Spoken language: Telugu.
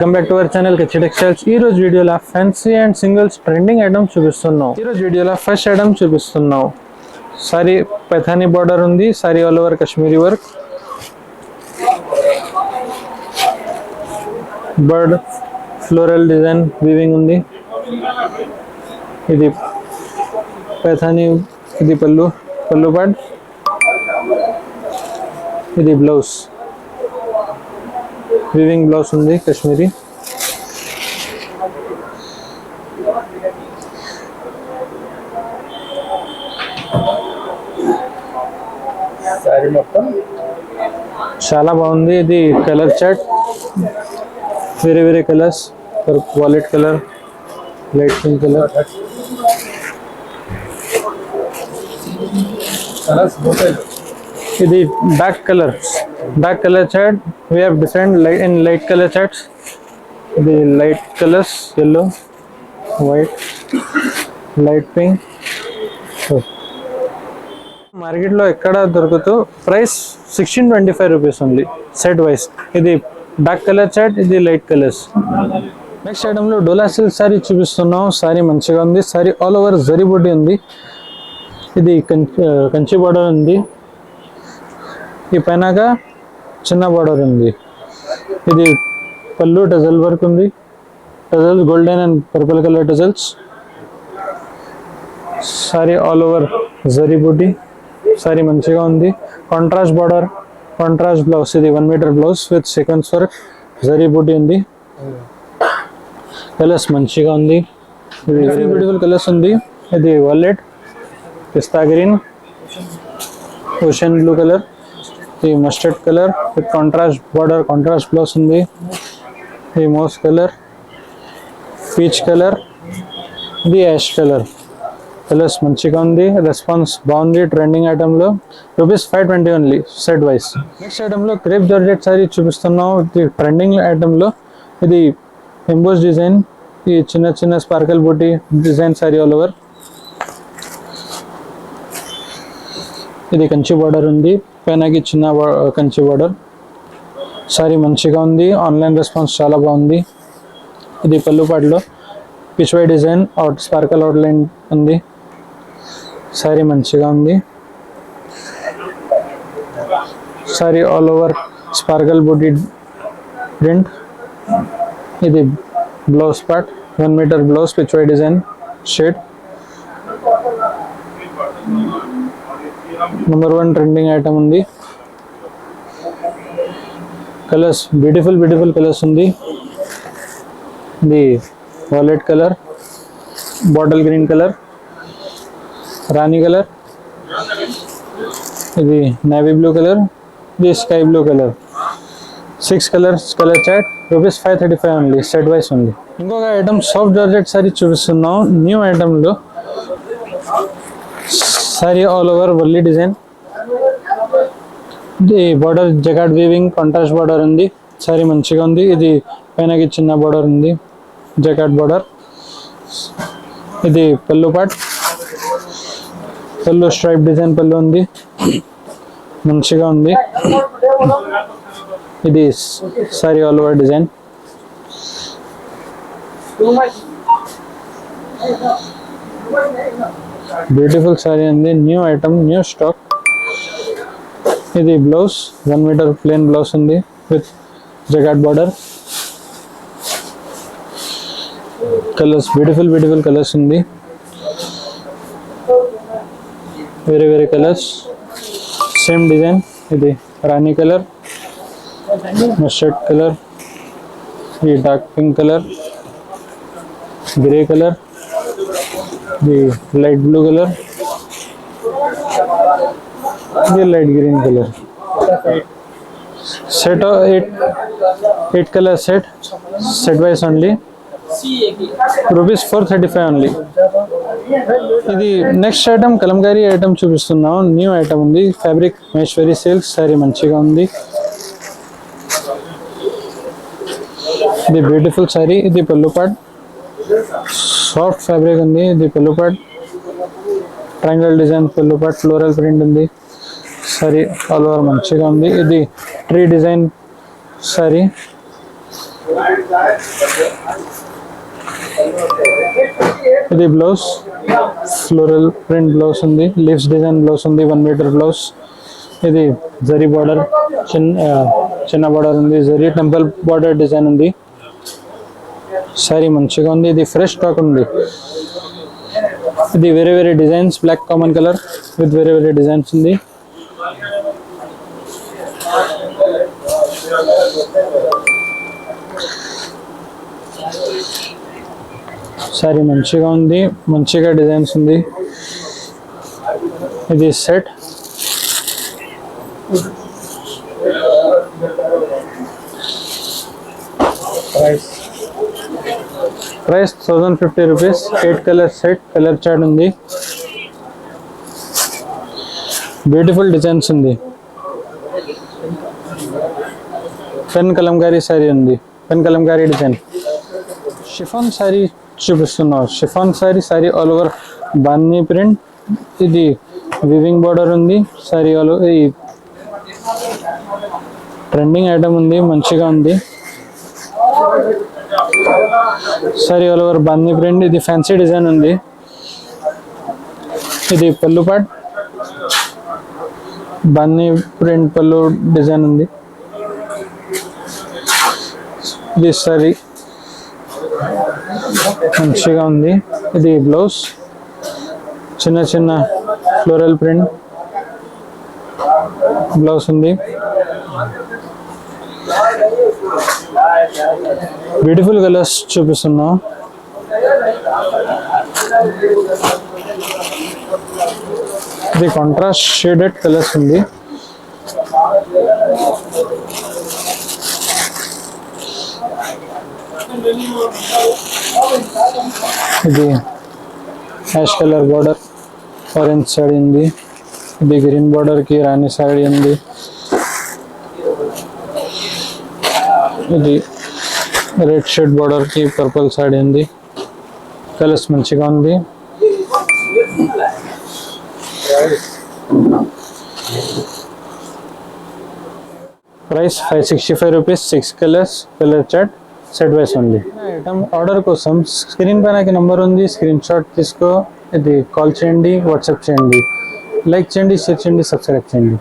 Welcome back to our channel కిచ్ textiles ఈ రోజు వీడియోలో fancy and singles trending item చూపిస్తున్నాం. ఈ రోజు వీడియోలో ఫస్ట్ ఐటమ్ చూపిస్తున్నాం. సారీ పెథానీ బార్డర్ ఉంది sari all over Kashmiri work bird floral design weaving ఉంది. ఇది పెథానీ ఇది పళ్ళు పళ్ళు పాడ్ ఇది బ్లౌజ్ వీవింగ్ బ్లౌజ్ ఉంది కాశ్మీరీ శారీ మొత్తం చాలా బాగుంది ఇది కలర్ చార్ట్ వేరే వేరే colours violet colour light pink colour colours పోతాయి ఇది back colour back colour chart we have different light in light colour charts ఇది light colours yellow white light pink మార్కెట్లో ఎక్కడ దొరుకుతూ price sixteen twenty five rupees ఉంది సెట్ వైస్ ఇది డార్క్ కలర్ చాట్ ఇది లైట్ కలర్స్ నెక్స్ట్ ఐటమ్లో డోలా సిల్క్ సారీ చూపిస్తున్నాం. సారీ మంచిగా ఉంది. సారీ ఆల్ ఓవర్ జరీ ఉంది. ఇది కంచి కంచి బార్డర్ ఉంది. ఈ పైనగా చిన్న బార్డర్ ఉంది. ఇది పళ్ళు టజల్ వర్క్ ఉంది. Tassels golden and purple colour tassels sari all over zari బుడ్డి సారీ మంచిగా ఉంది కాంట్రాస్ట్ బార్డర్ కాంట్రాస్ట్ బ్లౌజ్ ఇది one metre blouse with sequence work zari బుడ్డి ఉంది కలర్స్ మంచిగా ఉంది ఇది వెరీ బ్యూటిఫుల్ కలర్స్ ఉంది ఇది violet pista green ocean blue colour ఈ mustard colour with contrast border contrast blouse ఉంది. ఈ మోస్ కలర్ పీచ్ కలర్ ఇది యాష్ కలర్ కలర్స్ మంచిగా ఉంది. రెస్పాన్స్ బాగుంది. Trending ఐటెంలో rupees five twenty only set wise next ఐటెంలో crepe georgette sari చూపిస్తున్నాం. ఇది ట్రెండింగ్ ఐటెంలో ఇది ఎంబోస్ డిజైన్ ఈ చిన్న చిన్న sparkle booti design sari all over ఇది కంచి బార్డర్ ఉంది. పైనకి చిన్న కంచి బార్డర్ సారీ మంచిగా ఉంది. ఆన్లైన్ రెస్పాన్స్ చాలా బాగుంది. ఇది పళ్ళుపాడులో Pichwai design out sparkle outline ఉంది. సారీ మంచిగా ఉంది. Sari all over sparkle booti print ఇది blouse part one metre blouse Pichwai design shade number one trending item ఉంది. కలర్స్ బ్యూటిఫుల్ బ్యూటిఫుల్ కలర్స్ ఉంది. ఇది violet colour bottle green colour rani colour ఇది నేవీ బ్లూ కలర్ ఇది sky blue colour six colours colour chart rupees five thirty five only set wise ఉంది. ఇంకొక ఐటమ్ సాఫ్ట్ జార్జెట్ సారీ చూపిస్తున్నాం. న్యూ ఐటమ్లో సారీ ఆల్ ఓవర్ వల్లి డిజైన్ ఇది border jacquard weaving contrast border ఉంది. సారీ మంచిగా ఉంది. ఇది పైనకి చిన్న బార్డర్ ఉంది. జకాట్ బార్డర్ ఇది పళ్ళు పాట్ పళ్ళు స్ట్రైప్ డిజైన్ పళ్ళు ఉంది. మంచిగా ఉంది. ఇది sari all over design beautiful sari ఉంది. న్యూ ఐటమ్ న్యూ స్టాక్ ఇది blouse one metre plain blouse ఉంది with jacquard border colours beautiful beautiful colours ఉంది. వేరే వేరే కలర్స్ సేమ్ డిజైన్ ఇది రాణి కలర్ మస్టర్డ్ కలర్ ఈ dark pink colour grey colour ఇది లైట్ బ్లూ కలర్. ఇది light green colour. Set eight eight colour set set wise only rupees four thirty five only ఇది నెక్స్ట్ ఐటమ్ కలంకారీ ఐటమ్ చూపిస్తున్నాం. న్యూ ఐటమ్ ఉంది. ఫ్యాబ్రిక్ మహేశ్వరి సిల్క్ సారీ మంచిగా ఉంది. ఇది బ్యూటిఫుల్ సారీ ఇది పళ్ళు పాట్. సాఫ్ట్ ఫ్యాబ్రిక్ ఉంది. ఇది పళ్ళు పాట్ ట్రయాంగిల్ డిజైన్ పళ్ళు పాట్ ఫ్లోరల్ ప్రింట్ ఉంది. సారీ ఆల్ ఓవర్ మంచిగా ఉంది. ఇది ట్రీ డిజైన్ సారీ. ఇది బ్లౌజ్. ఫ్లోరల్ ప్రింట్ బ్లౌజ్ ఉంది. లీవ్స్ డిజైన్ బ్లౌజ్ ఉంది. One metre blouse. ఇది జరీ బార్డర్. చిన్న చిన్న బార్డర్ ఉంది. జరీ టెంపుల్ బార్డర్ డిజైన్ ఉంది. సారీ మంచిగా ఉంది ఇది ఫ్రెష్ స్టాక్ ఉంది. ఇది వేరే వేరే designs black common colour with వేరే వేరే డిజైన్స్ ఉంది. సారీ మంచిగా ఉంది మంచిగా డిజైన్స్ ఉంది. ఇది set price price thousand fifty rupees. Eight colour set colour chart ఉంది. బ్యూటిఫుల్ డిజైన్స్ ఉంది. పెన్ కలంకారీ శారీ ఉంది. Pen Kalamkari design chiffon sari చూపిస్తున్నాం. Chiffon sari sari all over bandhani print ఇది వివింగ్ బార్డర్ ఉంది. శారీ ఆల్ ఈ ట్రెండింగ్ ఐటమ్ ఉంది. మంచిగా ఉంది. Sari all over bandhani print ఇది ఫ్యాన్సీ డిజైన్ ఉంది. ఇది పళ్ళు పాట్. బన్నీ ప్రింట్ పళ్ళు డిజైన్ ఉంది. ఇది సారీ. మంచిగా ఉంది. ఇది బ్లౌజ్. చిన్న చిన్న ఫ్లోరల్ ప్రింట్. బ్లౌజ్ ఉంది. బ్యూటిఫుల్ కలర్స్ చూపిస్తున్నా. ఇది కాంట్రాస్ట్ షేడెడ్ కలర్స్ ఉంది. ఇది ash colour border orange side ఉంది. ఇది గ్రీన్ బార్డర్కి రాణి సైడ్ ఉంది. ఇది రెడ్ షర్ట్ బార్డర్కి పర్పుల్ సాడీ ఉంది. కలర్స్ మంచిగా ఉంది. Price five sixty five rupees six colours colour chart set wise ఉంది. ఐటమ్ ఆర్డర్ కోసం స్క్రీన్ పైన నెంబర్ ఉంది. స్క్రీన్ షాట్ తీసుకో. ఇది కాల్ చేయండి వాట్సాప్ చేయండి. లైక్ చేయండి షేర్ చేయండి సబ్స్క్రైబ్ చేయండి.